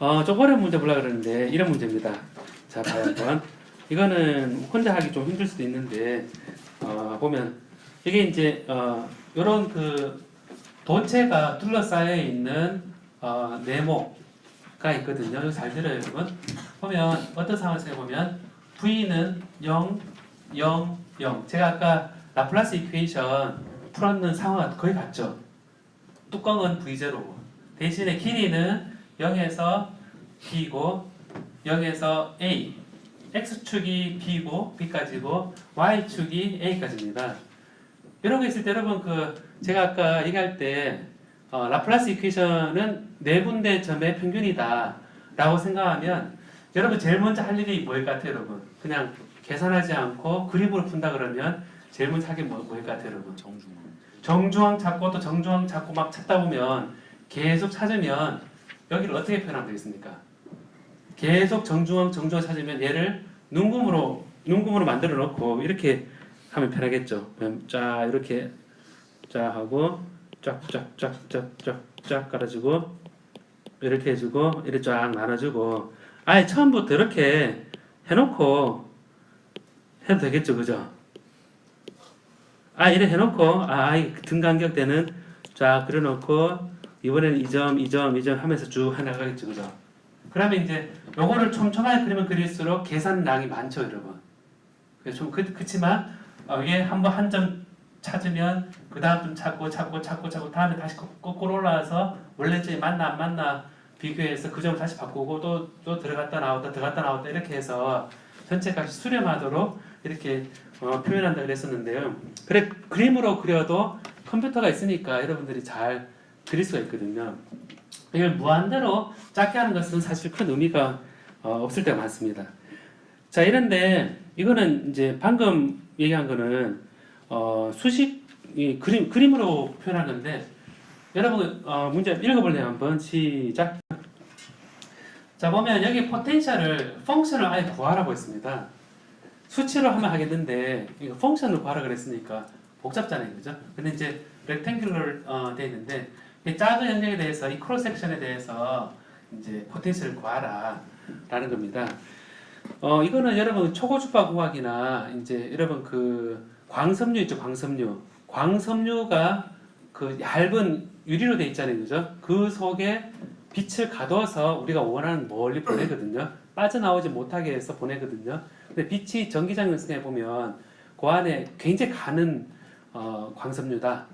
어, 좀 어려운 문제 보려고 그러는데 이런 문제입니다. 자, 봐요 한번. 이거는 혼자 하기 좀 힘들 수도 있는데 어, 보면 이게 이제 어, 이런 그 도체가 둘러싸여 있는 어, 네모가 있거든요. 잘 들어요, 여러분. 보면 어떤 상황에서 보면 v는 0, 0, 0. 제가 아까 라플라스 이퀘이션 풀었는 상황과 거의 같죠. 뚜껑은 v0고 대신에 길이는 0에서 b고 0에서 a x축이 b고 b까지고 y축이 a까지입니다. 이런 거 있을 때 여러분 그 제가 아까 얘기할 때 어, 라플라스 이퀘이션은 네 군데 점의 평균이다 라고 생각하면 여러분 제일 먼저 할 일이 뭐일 것 같아요 여러분 그냥 계산하지 않고 그림으로 푼다 그러면 제일 먼저 하게 뭐, 뭐일 것 같아요 여러분 정중앙. 정중앙 찾고 또 정중앙 찾고 막 찾다 보면 계속 찾으면 여기를 어떻게 표현하면 되겠습니까? 계속 정중앙 정중앙 찾으면 얘를 눈금으로 눈금으로 만들어 놓고 이렇게 하면 편하겠죠. 쫙 이렇게 쫙 하고 쫙쫙쫙쫙쫙쫙 깔아주고 이렇게 해주고 이렇게 쫙 나눠주고 아예 처음부터 이렇게 해놓고 해도 되겠죠, 그죠? 아 이래 해놓고 아등 간격대는 쫙 그려놓고 이번에는 이 점, 이 점, 이 점 하면서 쭉 해나가겠죠, 그죠? 그러면 이제 요거를 촘촘하게 그리면 그릴수록 계산량이 많죠, 여러분. 좀 그, 그치만 어, 이게 한번 한 점 찾으면 그 다음 좀 찾고 찾고 찾고 찾고 다음에 다시 거- 거꾸로 올라와서 원래 점이 맞나 안 맞나 비교해서 그 점을 다시 바꾸고 또 또 들어갔다 나왔다 들어갔다 나왔다 이렇게 해서 전체 값이 수렴하도록 이렇게 어, 표현한다 그랬었는데요. 그래 그림으로 그려도 컴퓨터가 있으니까 여러분들이 잘 그릴 수가 있거든요. 이걸 무한대로 작게 하는 것은 사실 큰 의미가 어, 없을 때가 많습니다. 자 이런데 이거는 이제 방금 얘기한 거는 어, 수식 이 그림 그림으로 표현한 건데 여러분 어, 문제 읽어볼래요 한번 시작. 자 보면 여기 포텐셜을 펑션을 아예 구하라고 했습니다. 수치로 하면 하겠는데 이거 펑션을 구하라 그랬으니까 복잡잖아요, 그죠? 근데 이제 렉탱귤을 어, 돼 있는데 이 작은 영역에 대해서 이 크로스 섹션에 대해서 이제 포텐셜을 구하라라는 겁니다. 어 이거는 여러분 초고주파 공학이나 이제 여러분 그 광섬유 있죠, 광섬유. 광섬유가 그 얇은 유리로 돼 있잖아요, 그죠? 그 속에 빛을 가둬서 우리가 원하는 멀리 보내거든요. 빠져나오지 못하게 해서 보내거든요. 근데 빛이 전기장력성에 보면 그 안에 굉장히 가는 어, 광섬유다.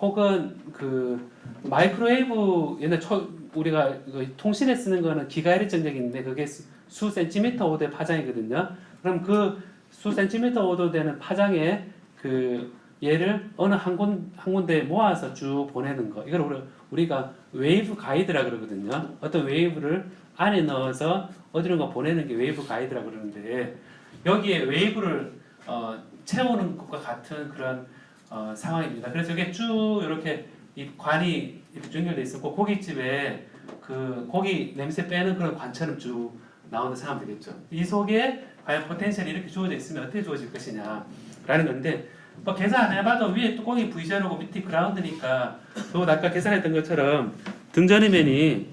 혹은 그 마이크로웨이브 옛날 초 우리가 그 통신에 쓰는 거는 기가헤르츠 전력인데 그게 수, 수 센티미터 오대 파장이거든요. 그럼 그 수 센티미터 오도 되는 파장에 그 얘를 어느 한, 군, 한 군데 모아서 쭉 보내는 거. 이걸 우리, 우리가 웨이브 가이드라 그러거든요. 어떤 웨이브를 안에 넣어서 어디론가 보내는 게 웨이브 가이드라 그러는데 여기에 웨이브를 어, 채우는 것과 같은 그런 어, 상황입니다. 그래서 이게 쭉 이렇게 이 관이 이렇게 연결돼 있었고 고깃집에 그 고기 냄새 빼는 그런 관처럼 쭉 나오는 되겠죠. 이 속에 과연 포텐셜이 이렇게 주어져 있으면 어떻게 주어질 것이냐라는 건데 뭐 계산 안 해봐도 위에 뚜껑이 V자로고 밑에 그라운드니까 또 아까 계산했던 것처럼 등전이면이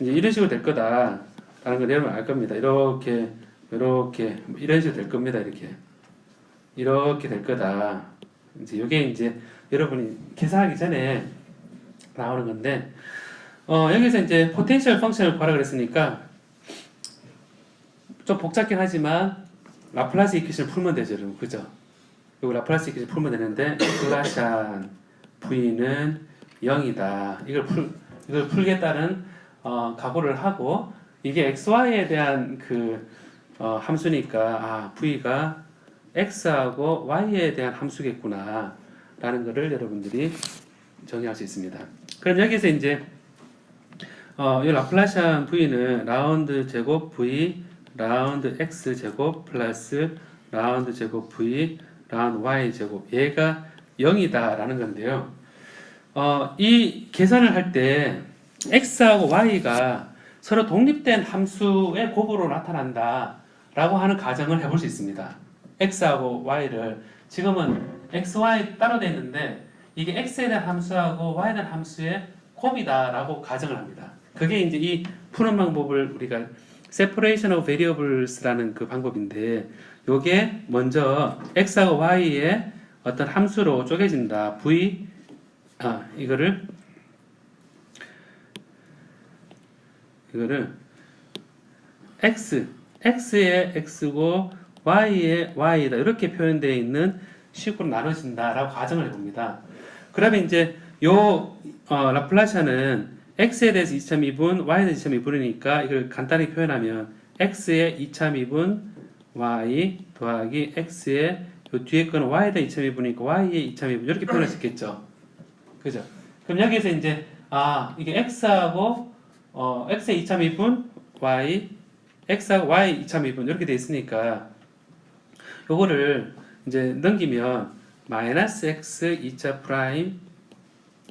이제 이런 식으로 될 거다 라는 걸 여러분 알 겁니다. 이렇게 이렇게 이런 식으로 될 겁니다. 이렇게 이렇게 될 거다. 이제 이게 이제 여러분이 계산하기 전에 나오는 건데 어, 여기서 이제 포텐셜 펑션을 구하라 그랬으니까 좀 복잡긴 하지만 라플라스 이퀴션을 풀면 되죠, 여러분. 그죠? 이거 라플라스 이퀴션 풀면 되는데 플라샨 v는 0이다. 이걸 풀 이걸 풀겠다는 어, 각오를 하고 이게 xy에 대한 그 어, 함수니까 아 v가 x하고 y에 대한 함수겠구나 라는 거를 여러분들이 정의할 수 있습니다. 그럼 여기서 이제 어, 이 라플라시안 v는 라운드 제곱 v 라운드 x 제곱 플러스 라운드 제곱 v 라운드 y 제곱 얘가 0이다 라는 건데요. 어, 이 계산을 할 때 x하고 y가 서로 독립된 함수의 곱으로 나타난다 라고 하는 가정을 해볼 수 있습니다. X하고 y를 지금은 x, y 따로 돼 있는데 이게 x에 대한 함수하고 y에 대한 함수의 곱이다라고 가정을 합니다. 그게 이제 이 푸는 방법을 우리가 separation of variables라는 그 방법인데 요게 먼저 x하고 y의 어떤 함수로 쪼개진다. v 아 이거를 이거를 x x의 x고 y의 y다 이렇게 표현되어 있는 식으로 나눠진다라고 가정을 해봅니다. 그러면 이제 요 어, 라플라시아는 x에 대해서 2차 미분, y에 대해서 2차 미분이니까 이걸 간단히 표현하면 x의 2차 미분 y 더하기 x의 요 뒤에 거는 y에 대해 2차 미분이니까 y의 2차 미분 이렇게 표현할 수 있겠죠. 그죠? 그럼 여기서 이제 아 이게 x하고 어, x의 2차 미분 y x하고 y 2차 미분 이렇게 돼 있으니까 요거를 이제 넘기면 마이너스 x 2차 프라임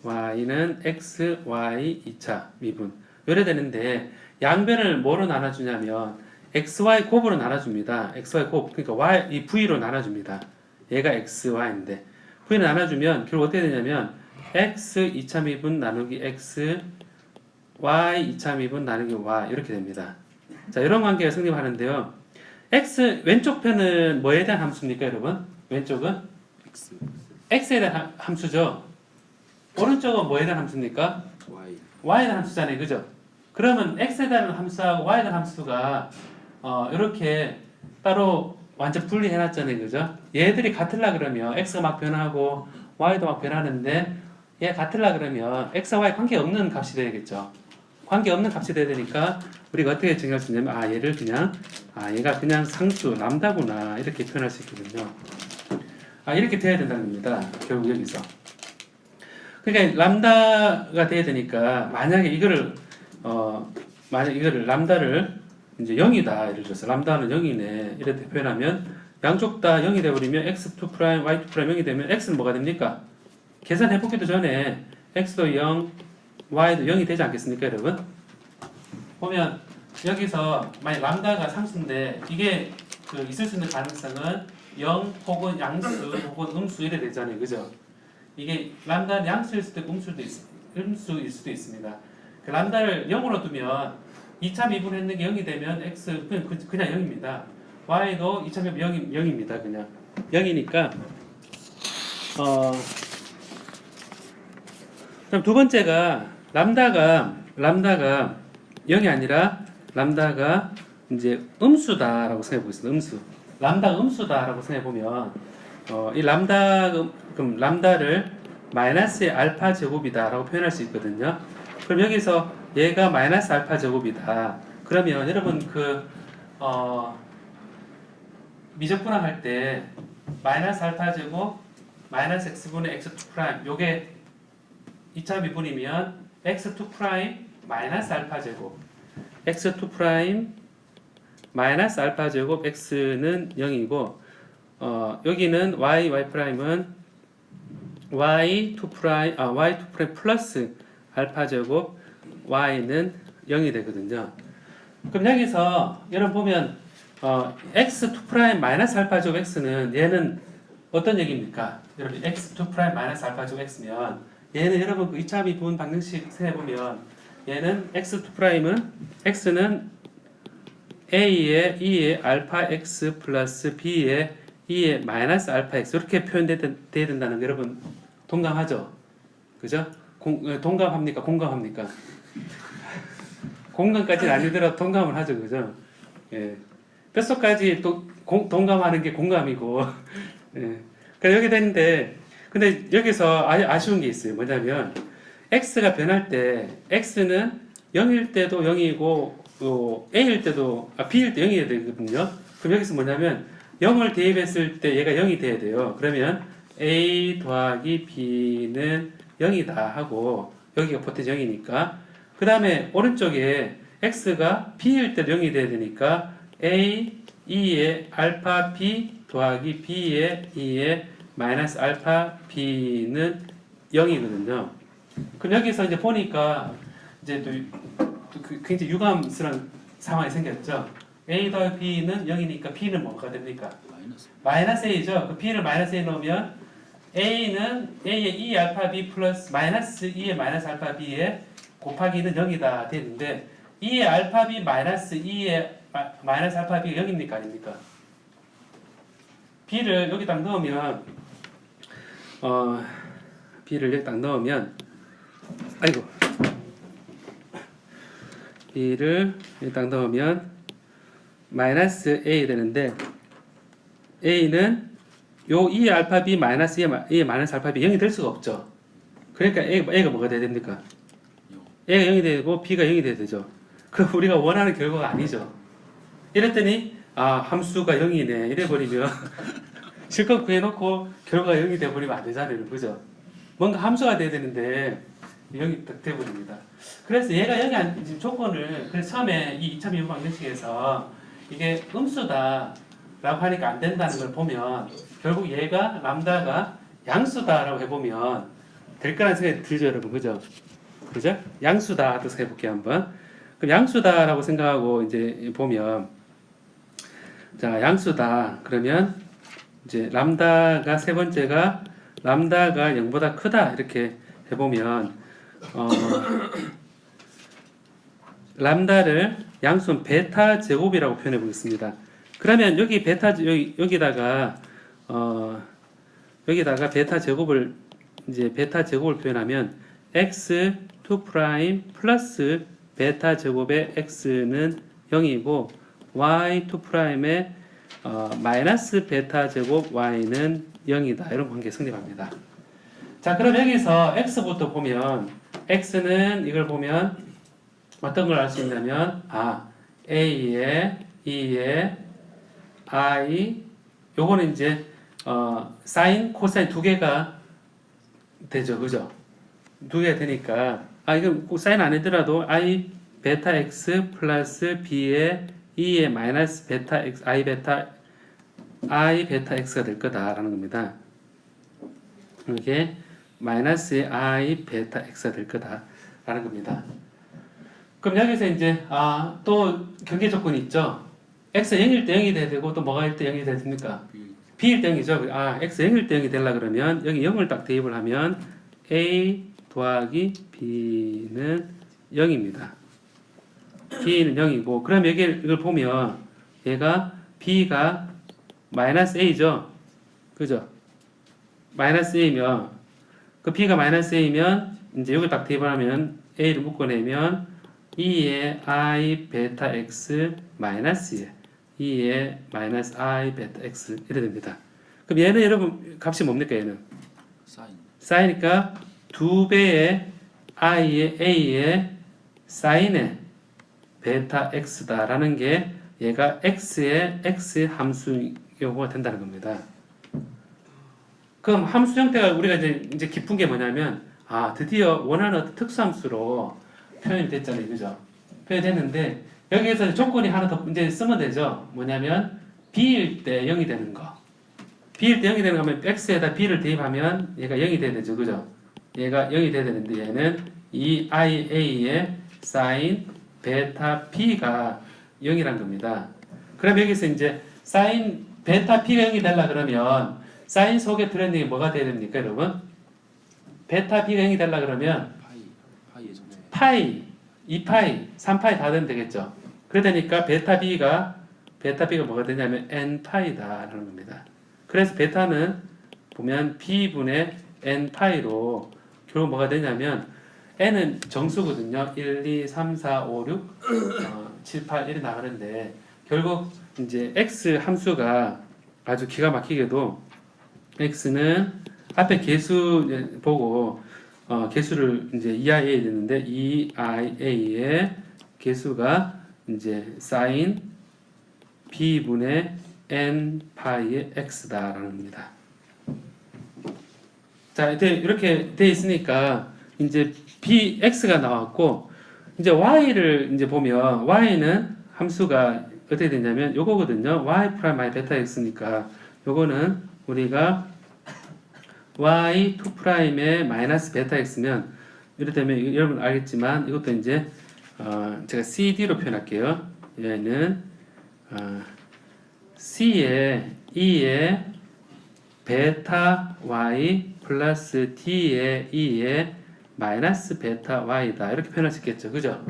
y는 x y 2차 미분 이래 되는데 양변을 뭐로 나눠주냐면 x y 곱으로 나눠줍니다. x y 곱 그러니까 y 이 v로 나눠줍니다. 얘가 x y인데 v로 나눠주면 결국 어떻게 되냐면 x 2차 미분 나누기 x y 2차 미분 나누기 y 이렇게 됩니다. 자 이런 관계가 성립하는데요. X 왼쪽 편은 뭐에 대한 함수입니까, 여러분? 왼쪽은 x x에 대한 함- 함수죠. 오른쪽은 뭐에 대한 함수입니까? y y에 대한 함수잖아요, 그죠? 그러면 x에 대한 함수하고 y에 대한 함수가 어, 이렇게 따로 완전 분리해놨잖아요, 그죠? 얘들이 같을라 그러면 x가 막 변하고 y도 막 변하는데 얘 같을라 그러면 x와 y 관계 없는 값이 되겠죠. 관계 없는 값이 돼야 되니까 우리가 어떻게 정의할 수 있냐면 아 얘를 그냥 아 얘가 그냥 상수 람다구나 이렇게 표현할 수 있거든요. 아 이렇게 돼야 된다는 겁니다. 결국 여기서. 그러니까 람다가 돼야 되니까 만약에 이거를 어 만약 이거를 람다를 이제 0이다 예를 들어서 람다는 0이네 이렇게 표현하면 양쪽 다 0이 돼버리면 x2 프라임 y2 프라임 0이 되면 x는 뭐가 됩니까? 계산해 보기도 전에 x도 0 y도 0이 되지 않겠습니까 여러분? 보면 여기서 만약 람다가 상수인데 이게 그 있을 수 있는 가능성은 0 혹은 양수 혹은 음수 이래 되잖아요 그죠? 이게 람다는 양수일 수도 있고 음수도 있, 음수일 수도 있습니다. 그 람다를 0으로 두면 2차 미분했는 게 0이 되면 x 그냥, 그- 그냥 0입니다. y도 2차 미분 0이, 0입니다. 그냥 0이니까 어 그럼 두 번째가 람다가 람다가 0이 아니라 람다가 이제 음수다라고 생각해 보겠습니다. 음수. 람다 음수다라고 생각해 보면 어, 이 람다 음- 그럼 람다를 마이너스 알파 제곱이다라고 표현할 수 있거든요. 그럼 여기서 얘가 마이너스 알파 제곱이다. 그러면 여러분 그 어, 미적분학 할 때 마이너스 알파 제곱 마이너스 x분의 x2 프라임 요게 2차 미분이면 x2 프라임 마이너스 알파 제곱 x2 프라임 마이너스 알파 제곱 x는 0이고 어, 여기는 y y 프라임은 y2 프라임 아 y2 프라임 플러스 알파 제곱 y는 0이 되거든요. 그럼 여기서 여러분 보면 어, x2 프라임 마이너스 알파 제곱 x는 얘는 어떤 얘기입니까? 여러분 x2 프라임 마이너스 알파 제곱 x면 얘는 여러분 그 2차 미분 방정식 생각해 보면 얘는 x2 프라임은 x는 a의 2의 알파 x 플러스 b의 2의 마이너스 알파 x 이렇게 표현돼야 된다는 거 여러분 동감하죠? 그죠? 공, 어, 동감합니까? 공감합니까? 공감까지는 아니더라도 동감을 하죠, 그죠? 예. 뼛속까지 또 공, 동감하는 게 공감이고, 예. 그러니까 여기 되는데, 근데 여기서 아, 아쉬운 게 있어요. 뭐냐면, x가 변할 때, x는 0일 때도 0이고, 또 a일 때도, 아, b일 때 0이 되거든요. 그럼 여기서 뭐냐면, 0을 대입했을 때 얘가 0이 돼야 돼요. 그러면 a 더하기 b는 0이다 하고, 여기가 포텐 0이니까, 그 다음에 오른쪽에 x가 b일 때도 0이 돼야 되니까 a 2의 알파 b 더하기 b의 2의 마이너스 알파 b는 0이거든요. 그럼 여기서 이제 보니까 이제 또또 그- 굉장히 유감스러운 상황이 생겼죠. a 더하기 b는 0이니까 b는 뭐가 됩니까? 마이너스 마이너스 a죠. 그 b를 마이너스 a 넣으면 a는 a의 2 알파 b 플러스 마이너스 2의 마이너스 알파 b에 곱하기는 0이다 되는데 2의 알파 b 마이너스 2의 마- 마이너스 알파 b가 0입니까 아닙니까? b를 여기 딱 넣으면 어 여기 딱 넣으면 아이고 b를 딱 넣으면 마이너스 a 되는데 a는 요 2의 알파 b 마이너스 2의, 마- 2의 마이너스 알파 b 0이 될 수가 없죠. 그러니까 a, a가 뭐가 돼야 됩니까? a가 0이 되고 b가 0이 돼야 되죠. 그럼 우리가 원하는 결과가 아니죠. 이랬더니 아 함수가 0이네 이래버리면 실컷 구해놓고 결과가 0이 돼버리면 안 되잖아요. 그죠? 뭔가 함수가 돼야 되는데 0이 딱 돼버립니다. 그래서 얘가 0이 안, 지금 조건을 그래서 처음에 이 2002번 방정식에서 이게 음수다 라고 하니까 안 된다는 걸 보면 결국 얘가 람다가 양수다라고 해보면 될 거라는 생각이 들죠 여러분 그죠? 그죠? 양수다 또 해볼게요 한번 그럼 양수다라고 생각하고 이제 보면 자 양수다 그러면 이제 람다가 세 번째가 람다가 0보다 크다 이렇게 해보면 어, 람다를 양수는 베타 제곱이라고 표현해 보겠습니다. 그러면 여기 베타 여기 여기다가 어 여기다가 베타 제곱을 이제 베타 제곱을 표현하면 x 2 프라임 플러스 베타 제곱의 x는 0이고 y 2 프라임의 어, 마이너스 베타 제곱 y는 0이다. 이런 관계 성립합니다. 자 그럼 여기서 x부터 보면 x는 이걸 보면 어떤 걸 알 수 있냐면 아 a에 2에 i 요거는 이제 어 사인 코사인 두 개가 되죠. 그죠? 두 개가 되니까. 아꼭 사인 안 해더라도 i 베타 x 플러스 b의 2의 마이너스 베타 x i 베타 i 베타 x가 될 거다라는 겁니다 이게 마이너스의 i 베타 x가 될 거다라는 겁니다 그럼 여기서 이제 아 또 경계 조건이 있죠. x 0일 때 0이 돼야 되고 또 뭐가 일때 0이 돼야 됩니까? b일 때 0이죠. 아 x 0일 때 0이 되려 그러면 여기 0을 딱 대입을 하면 a 더하기 b는 0입니다. B는 0이고 그럼 여기 이걸 보면 얘가 b가 마이너스 a죠. 그죠? 마이너스 a면 그 b가 마이너스 a면 이제 여기 딱 대입을 하면 a를 묶어내면 2의 i 베타 x 마이너스 2의 마이너스 i 베타 x 이래 됩니다. 그럼 얘는 여러분 값이 뭡니까 얘는? 사인 사이니까 두 배의 i의 a의 사인의 베타 x다라는 게 얘가 x의 x 함수 요구가 된다는 겁니다. 그럼 함수 형태가 우리가 이제 이제 깊은 게 뭐냐면 아 드디어 원하는 어떤 특수함수로 표현이 됐잖아요, 그죠? 표현됐는데 여기에서 조건이 하나 더 이제 쓰면 되죠. 뭐냐면 b일 때 0이 되는 거. b일 때 0이 되는 거면 x에다 b를 대입하면 얘가 0이 돼야 되죠, 그죠? 얘가 0이 돼야 되는데 얘는 이 ia의 sin 베타 p가 0이란 겁니다. 그럼 여기서 이제 sin 베타 p가 0이 되려 그러면 sin 속에 들어있는 게 뭐가 돼야 됩니까, 여러분? 베타 p가 0이 되려 그러면 파이 파이의 정수 파이, 2파이, 3파이 다 되면 되겠죠. 그러니까 베타 b가 베타 b가 뭐가 되냐면 n 파이다라는 겁니다. 그래서 베타는 보면 b분의 n 파이로 결국 뭐가 되냐면 n은 정수거든요. 1, 2, 3, 4, 5, 6, 어, 7, 8 이렇게 나가는데 결국 이제 x 함수가 아주 기가 막히게도 x는 앞에 개수 보고 어, 개수를 이제 EIA 되는데 EIA의 개수가 이제 sin b분의 n 파이의 x다라는 겁니다. 자, 이제 이렇게 돼 있으니까 이제 b x가 나왔고 이제 y를 이제 보면 y는 함수가 어떻게 되냐면 요거거든요. y 프라임 마이 베타 x니까 요거는 우리가 y 2 프라임의 마이너스 베타 x면 이거 여러분 알겠지만 이것도 이제 어 제가 cd로 표현할게요. 얘는 어 c의 2의 베타 y 플러스 d의 2의 마이너스 베타 y다 이렇게 표현할 수 있겠죠, 그죠?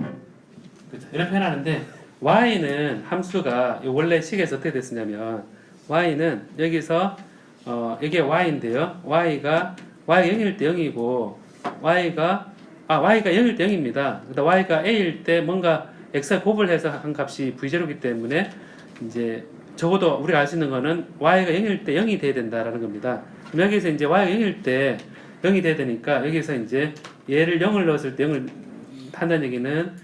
그렇죠. 이렇게 표현하는데 y는 함수가 이 원래 식에서 어떻게 됐었냐면 y는 여기서 어 이게 y인데요. y가 y가 0일 때 0이고 y가 아 y가 0일 때 0입니다. 그다음 y가 a일 때 뭔가 x에 곱을 해서 한 값이 v0이기 때문에 이제 적어도 우리가 알 수 있는 거는 y가 0일 때 0이 돼야 된다라는 겁니다. 그럼 여기서 이제 y가 0일 때 0이 돼야 되니까 여기서 이제 얘를 0을 넣었을 때 0을 한다는 얘기는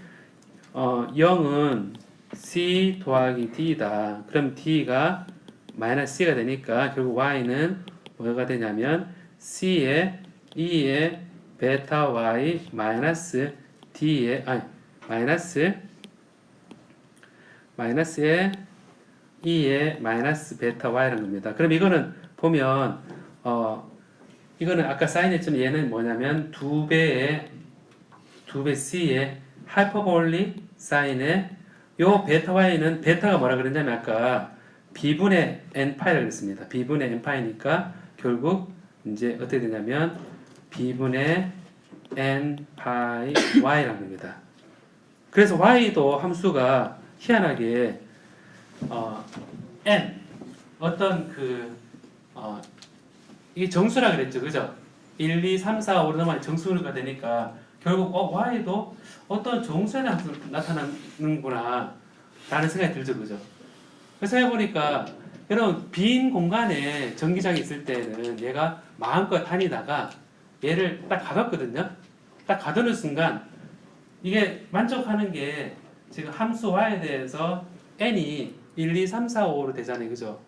어 0은 c 더하기 d다. 그럼 d가 마이너스 c가 되니까 결국 y는 뭐가 되냐면 c의 2의 베타 y 마이너스 d의 아니 마이너스 마이너스의 2의 마이너스 베타 y라는 겁니다. 그럼 이거는 보면 어 이거는 아까 사인했지만 얘는 뭐냐면 두 배의 두 배 c의 하이퍼볼릭 사인의 요 베타 y는 베타가 뭐라 그랬냐면 아까 b분의 n파이라 그랬습니다. b분의 n파이니까 결국 이제 어떻게 되냐면 b분의 n파이 y라는 겁니다. 그래서 y도 함수가 희한하게 어, n 어떤 그 어, 이게 정수라 그랬죠, 그죠? 1, 2, 3, 4, 5, 넘어 정수가 되니까 결국 어 y도 어떤 정수에 나타- 나타나는구나 라는 생각이 들죠, 그죠? 그래서 해보니까 여러분 빈 공간에 전기장이 있을 때는 얘가 마음껏 다니다가 얘를 딱 가뒀거든요. 딱 가두는 순간 이게 만족하는 게 지금 함수 y에 대해서 n이 1, 2, 3, 4, 5로 되잖아요. 그죠?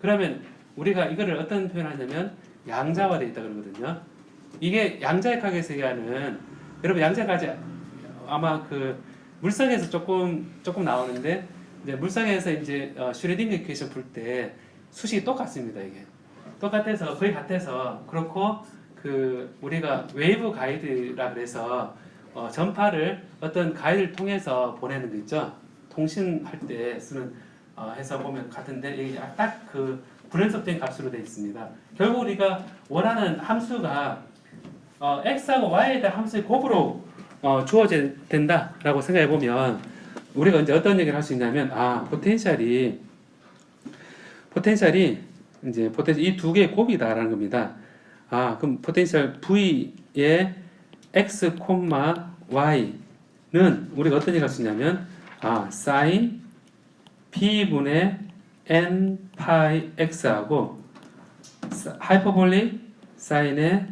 그러면 우리가 이거를 어떤 표현하냐면 양자화되어 있다 그러거든요. 이게 양자역학에서 얘기하는 여러분 양자까지 아마 그 물성에서 조금 조금 나오는데 이제 물성에서 이제 어, 슈레딩거 이퀘이션 풀 때 수식이 똑같습니다. 이게 똑같아서 거의 같아서 그렇고 그 우리가 웨이브 가이드라 그래서 어, 전파를 어떤 가이드를 통해서 보내는 거 있죠. 통신할 때 쓰는 어, 해서 보면 같은데 이게 딱 그 불연속된 값으로 되어 있습니다. 결국 우리가 원하는 함수가 어, x하고 y에 대한 함수의 곱으로 어, 주어져야 된다라고 생각해 보면 우리가 이제 어떤 얘기를 할 수 있냐면 아 포텐셜이 포텐셜이 이제 포텐셜 이 두 개의 곱이다라는 겁니다. 아 그럼 포텐셜 v의 x, y는 우리가 어떤 얘기를 할 수 있냐면 아 sin p분의 n 파이 x하고 하이퍼볼릭 사인의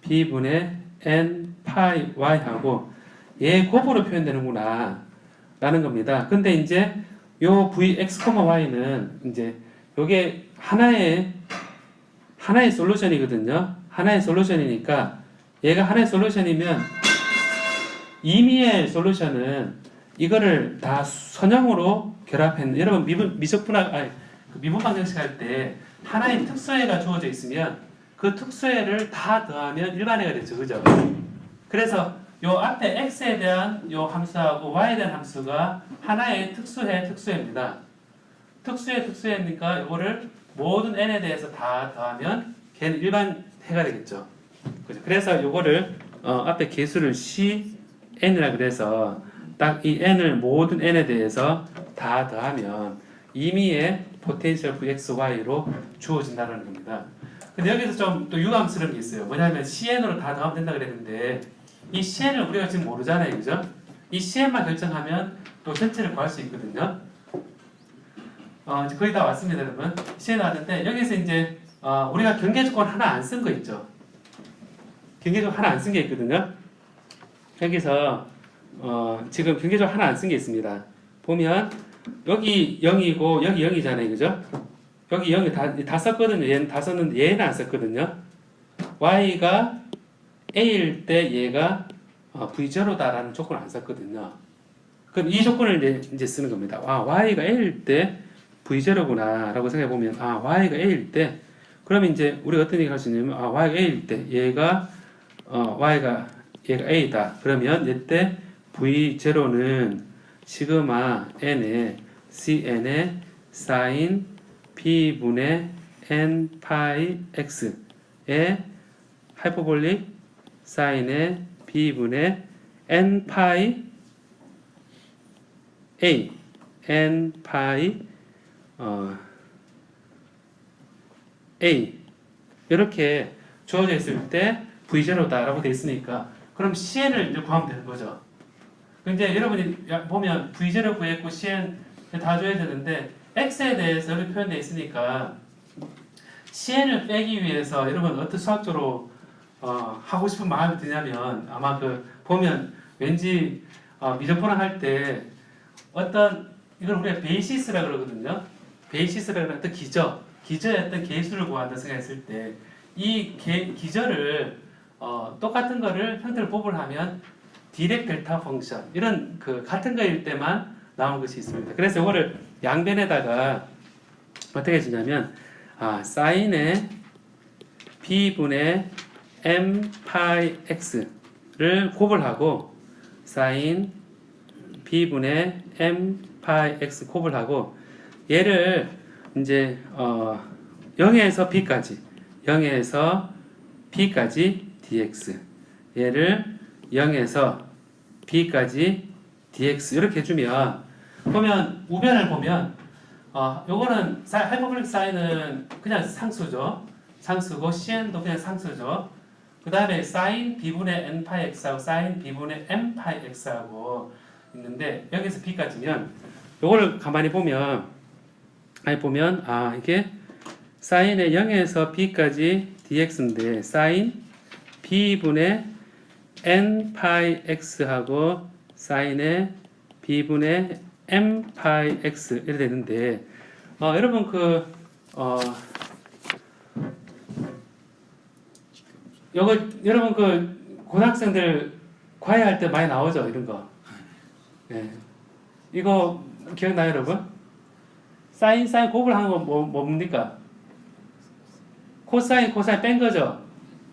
b분의 n 파이 y하고 얘 곱으로 표현되는구나 라는 겁니다. 근데 이제 요 vx, y는 이제 요게 하나의 하나의 솔루션이거든요. 하나의 솔루션이니까 얘가 하나의 솔루션이면 이미의 솔루션은 이거를 다 선형으로 결합했는 여러분 미분 미적분학 아니 그 미분 방정식 할 때 하나의 특수해가 주어져 있으면 그 특수해를 다 더하면 일반해가 되죠. 그죠? 그래서 요 앞에 x에 대한 요 함수하고 y에 대한 함수가 하나의 특수해 특수해입니다. 특수해 특수해니까 이거를 모든 n에 대해서 다 더하면 걔는 일반 해가 되겠죠. 그죠? 그래서 요거를 어, 앞에 개수를 c n이라 그래서 딱 이 n을 모든 n에 대해서 다 더하면 임의의 포텐셜 vxy로 주어진다는 겁니다. 근데 여기서 좀 또 유감스러운 게 있어요. 뭐냐면 cn으로 다 더하면 된다 그랬는데 이 cn을 우리가 지금 모르잖아요, 그죠? 이 cn만 결정하면 또 전체를 구할 수 있거든요. 어, 이제 거의 다 왔습니다, 여러분. cn 왔는데 여기서 이제 어, 우리가 경계 조건 하나 안 쓴 거 있죠. 경계 조건 하나 안 쓴 게 있거든요. 여기서 어, 지금 경계 조건 하나 안 쓴 게 있습니다. 보면 여기 0이고 여기 0이잖아요, 그죠? 여기 0이 다, 다 썼거든요. 얘는 다 썼는데 얘는 안 썼거든요. y가 a일 때 얘가 어, v0다라는 조건을 안 썼거든요. 그럼 이 조건을 이제, 이제 쓰는 겁니다. 아, y가 a일 때 v0구나 라고 생각해 보면 아, y가 a일 때 그러면 이제 우리가 어떤 얘기 할수 있냐면 아, y가 a일 때 얘가 어, y가 얘가 a다. 그러면 이때 v0는 시그마 n의 cn의 sin p분의 n 파이 x의 하이퍼볼릭 사인의 b분의 n 파이 a n 파이 어, a 이렇게 주어져 있을 때 v0다라고 돼 있으니까 그럼 cn을 이제 구하면 되는 거죠. 근데 여러분이 야- 보면 v0 구했고 cn 다 줘야 되는데 x에 대해서 이렇게 표현돼 있으니까 cn을 빼기 위해서 여러분 어떤 수학적으로 어, 하고 싶은 마음이 드냐면 아마 그 보면 왠지 어, 미적분학 할때 어떤 이걸 우리가 베이시스라 그러거든요. 베이시스라 그러는 어떤 기저, 기저의 어떤 계수를 구한다 생각했을 때 이 기저를 어, 똑같은 거를 형태를 뽑을 하면 디렉 델타 펑션 이런 그 같은 거일 때만 나온 것이 있습니다. 그래서 이거를 양변에다가 어떻게 해주냐면 아 사인의 b분의 m 파이 x를 곱을 하고 사인 b분의 m 파이 x 곱을 하고 얘를 이제 어 0에서 b까지 0에서 b까지 dx 얘를 0에서 b까지 dx 이렇게 해주면 보면 우변을 보면 어 요거는 사- 하이퍼블릭 사인은 그냥 상수죠. 상수고 cn도 그냥 상수죠. 그 다음에 사인 b분의 n 파이 x하고 사인 b분의 m 파이 x하고 있는데 여기서 b까지면 요거를 가만히 보면 아니 보면 아 이게 사인의 0에서 b까지 dx인데 사인 b분의 n 파이 x하고 사인의 b분의 m 파이 x 이렇게 되는데 어, 여러분 그 어, 요거 여러분 그 고등학생들 과외 할 때 많이 나오죠 이런 거. 예. 이거 기억나요 여러분? 사인 사인 곱을 하는 건 뭐, 뭡니까? 코사인 코사인 뺀 거죠.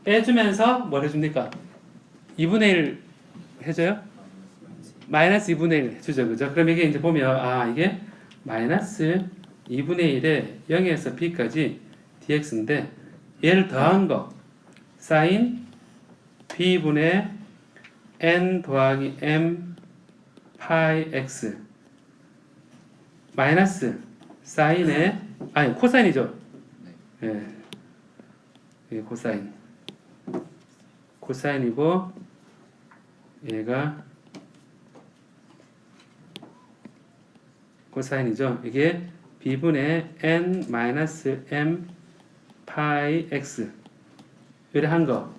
빼주면서 뭘 해줍니까? 2분의 1 해줘요? 마이너스 2분의 1 해주죠. 그죠? 그럼 이게 이제 보면, 아, 이게 마이너스 2분의 1에 0에서 b까지 dx인데, 얘를 더한 거, 사인 b분의 n 더하기 m 파이 x 마이너스 사인의 아니 코사인이죠. 예. 이게 코사인. 코사인이고 얘가 코사인이죠. 이게 b분의 n 마이너스 m 파이 x 이래 한 거.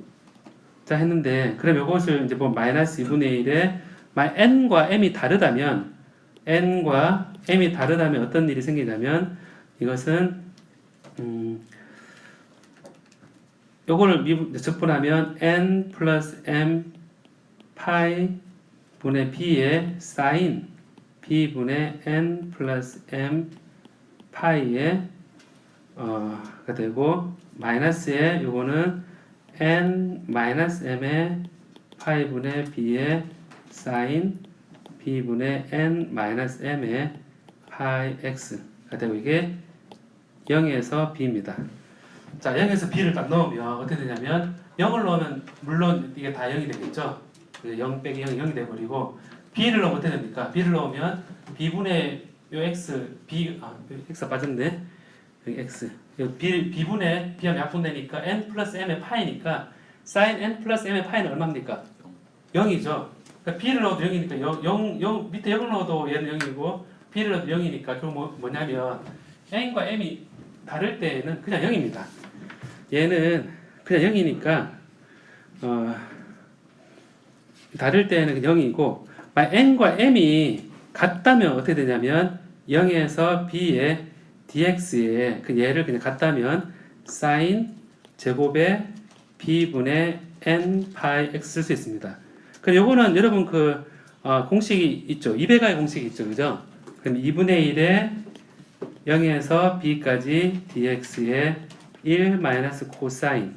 자 했는데 그럼 이것을 이제 뭐 마이너스 2분의 1에 n과 m이 다르다면 n과 m이 다르다면 어떤 일이 생기냐면 이것은 음 요거를 미, 적분하면 n 플러스 m 파이 분의 b의 사인 b분의 n 플러스 m 파이의 어가 되고 마이너스에 요거는 n 마이너스 m의 파이 분의 b의 사인 b분의 n 마이너스 m의 파이 x가 되고 이게 0에서 b입니다. 자 0에서 b를 딱 넣으면 어떻게 되냐면 0을 넣으면 물론 이게 다 0이 되겠죠. 0 빼기 0이 0이 돼버리고 b를 넣으면 어떻게 됩니까? b를 넣으면 b분의 요 x b 아 x가 빠졌네. 여기 x 요 b b분의 b하면 약분되니까 n 플러스 m의 파이니까 sin n 플러스 m의 파이는 얼마입니까? 0이죠. 그러니까 b를 넣어도 0이니까 0, 0, 0 밑에 0을 넣어도 얘는 0이고 b를 넣어도 0이니까 그럼 뭐, 뭐냐면 n과 m이 다를 때는 그냥 0입니다. 얘는 그냥 0이니까 어, 다를 때는 0이고 만약 n과 m이 같다면 어떻게 되냐면 0에서 b의 dx의 그 얘를 그냥 같다면 sin 제곱의 b분의 n 파이 x 쓸 수 있습니다. 그럼 요거는 여러분 그 어, 공식이 있죠. 2배가의 공식이 있죠. 그죠? 그럼 2분의 1에 0에서 b까지 dx의 1 마이너스 코사인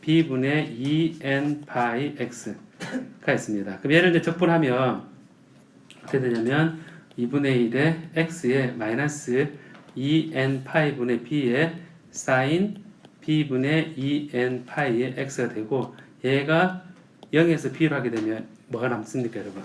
b분의 2n 파이 x 가 있습니다. 그럼 얘를 이제 적분하면 어떻게 되냐면 2분의 1에 x의 마이너스 2n 파이분의 b의 사인 b분의 2n 파이의 x가 되고 얘가 0에서 b로 하게 되면 뭐가 남습니까 여러분?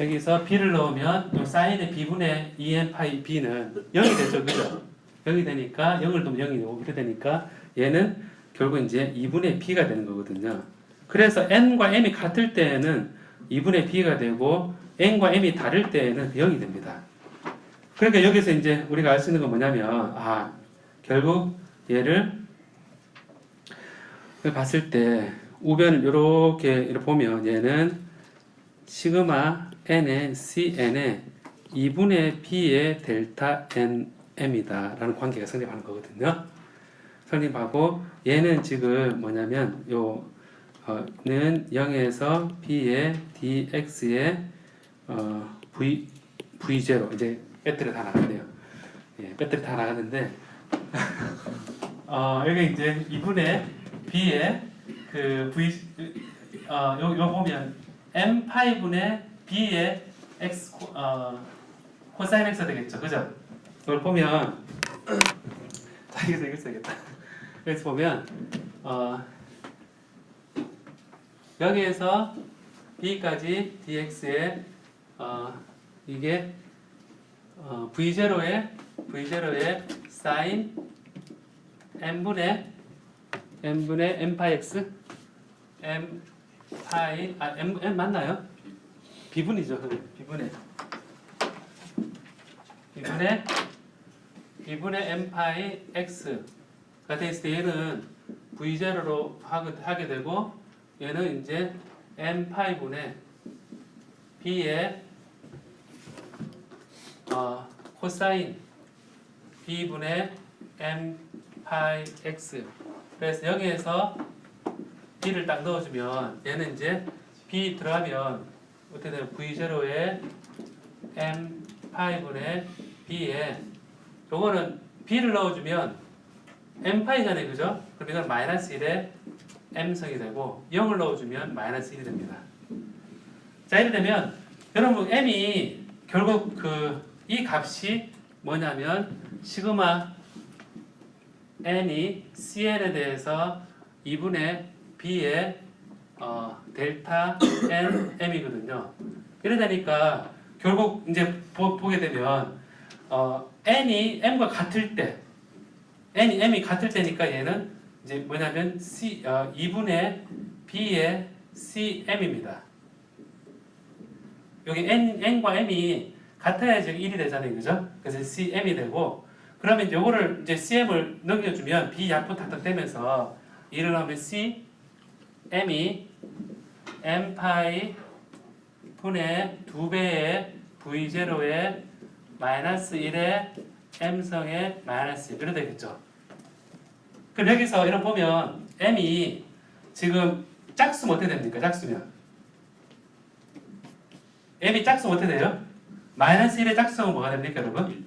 여기서 b를 넣으면 요 사인의 b분의 2n 파이 b는 0이 되죠. 그죠? 0이 되니까 0을 넣으면 0이 되고 그래 되니까 얘는 결국 이제 2분의 b가 되는 거거든요. 그래서 n과 m이 같을 때에는 2분의 b가 되고 n과 m이 다를 때에는 0이 됩니다. 그러니까 여기서 이제 우리가 알 수 있는 건 뭐냐면 아 결국 얘를 봤을 때 우변을 이렇게 보면 얘는 시그마 n의 cn의 2분의 b의 델타 n m이다 라는 관계가 성립하는 거거든요. 성립하고 얘는 지금 뭐냐면 요 는 0에서 b의 dx의 어, v v0 이제 배터리 다 나갔네요. 예, 배터리 다 나갔는데 어, 여기 이제 2분의 b의 그 v 어, 요, 요 보면 m 파이분의 b의 x 코, 어, 코사인 x 되겠죠, 그죠? 이걸 보면 자 여기서 이거 써야겠다. 여기서 보면 어, 여기에서 b까지 dx의 어, 이게 어, v0의 v0의 사인 n분의 n분의 n 파이 x m 파이 아 m, m 맞나요? 비분이죠. 비분의 비분의 비분의 m 파이 x가 됐을 때 얘는 v0로 하게, 하게 되고 얘는 이제 m 파이 분의 b의 어, 코사인. B분의 m 파이 x. 그래서 여기에서 b를 딱 넣어주면 얘는 이제 b 들어가면 어떻게 되면 v0의 m 파이분의 b에 요거는 b를 넣어주면 m 파이잖아요. 그죠? 그럼 이건 마이너스 1의 m성이 되고 0을 넣어주면 마이너스 1이 됩니다 자 이렇게 되면 여러분 m이 결국 그 이 값이 뭐냐면 시그마 n이 cn에 대해서 2분의 b의 어, 델타 n m이거든요. 이래 되니까 결국 이제 보, 보게 되면 어, n이 m과 같을 때 n이 m이 같을 때니까 얘는 이제 뭐냐면 c 어, 2분의 b의 cm입니다. 여기 n n과 m이 같아야지 1이 되잖아요. 그죠? 그래서 cm이 되고 그러면 요거를 이제 cm을 넘겨주면 b 약분 탁탁 되면서 1을 하면 c m이 m 파이 분의 2배의 v0의 마이너스 1의 m성의 마이너스 1 이렇게 되겠죠. 그럼 여기서 이런 보면 m이 지금 짝수면 어떻게 됩니까? 짝수면 m이 짝수면 어떻게 돼요? 마이너스 1의 짝수는 뭐가 됩니까 여러분?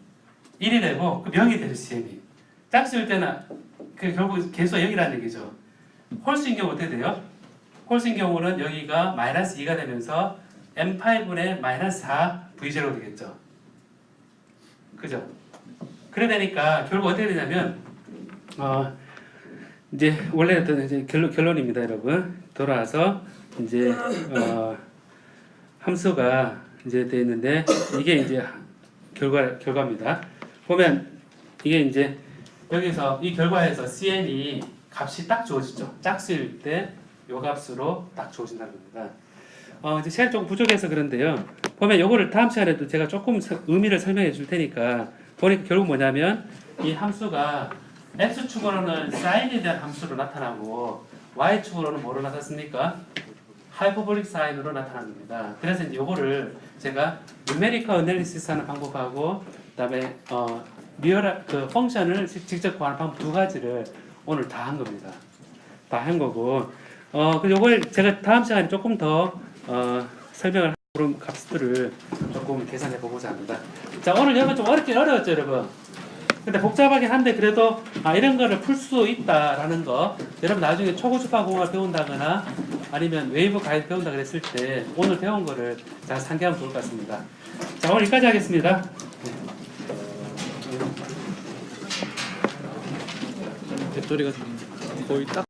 1이 되고 그 0이 되죠 CM이 짝수일 때는 그 결국 개수가 0이라는 얘기죠 홀수인 경우 어떻게 돼요? 홀수인 경우는 여기가 마이너스 2가 되면서 m8분의 마이너스 4 v0 되겠죠 그죠? 그래 되니까 결국 어떻게 되냐면 어 이제 원래는 이제 결론, 결론입니다 여러분 돌아와서 이제 어 함수가 이제 돼 있는데 이게 이제 결과 결과입니다. 보면 이게 이제 여기서 이 결과에서 cn이 값이 딱 주어지죠. 짝수일 때 요 값으로 딱 주어진다는 겁니다. 어 이제 시간 조금 부족해서 그런데요. 보면 요거를 다음 시간에도 제가 조금 서- 의미를 설명해 줄 테니까 보니까 결국 뭐냐면 이 함수가 x축으로는 사인에 대한 함수로 나타나고 y축으로는 뭐로 나타났습니까? 하이퍼볼릭 사인으로 나타납니다. 그래서 이제 요거를 제가 누메리컬 어널리시스 하는 방법하고 그다음에 어 리얼 그 펑션을 직- 직접 구하는 방법 두 가지를 오늘 다 한 겁니다. 다 한 거고 어, 그 요걸 제가 다음 시간에 조금 더 어, 설명을 그런 값들을 조금 계산해 보고자 합니다. 자, 오늘 여러분 좀 어렵긴 어려웠죠, 여러분. 근데 복잡하긴 한데 그래도 아, 이런 거를 풀 수 있다라는 거 여러분 나중에 초고주파 공학을 배운다거나 아니면 웨이브 가이드 배운다 그랬을 때 오늘 배운 거를 잘 상기하면 좋을 것 같습니다. 자, 오늘 여기까지 하겠습니다. 배터리가 거의 딱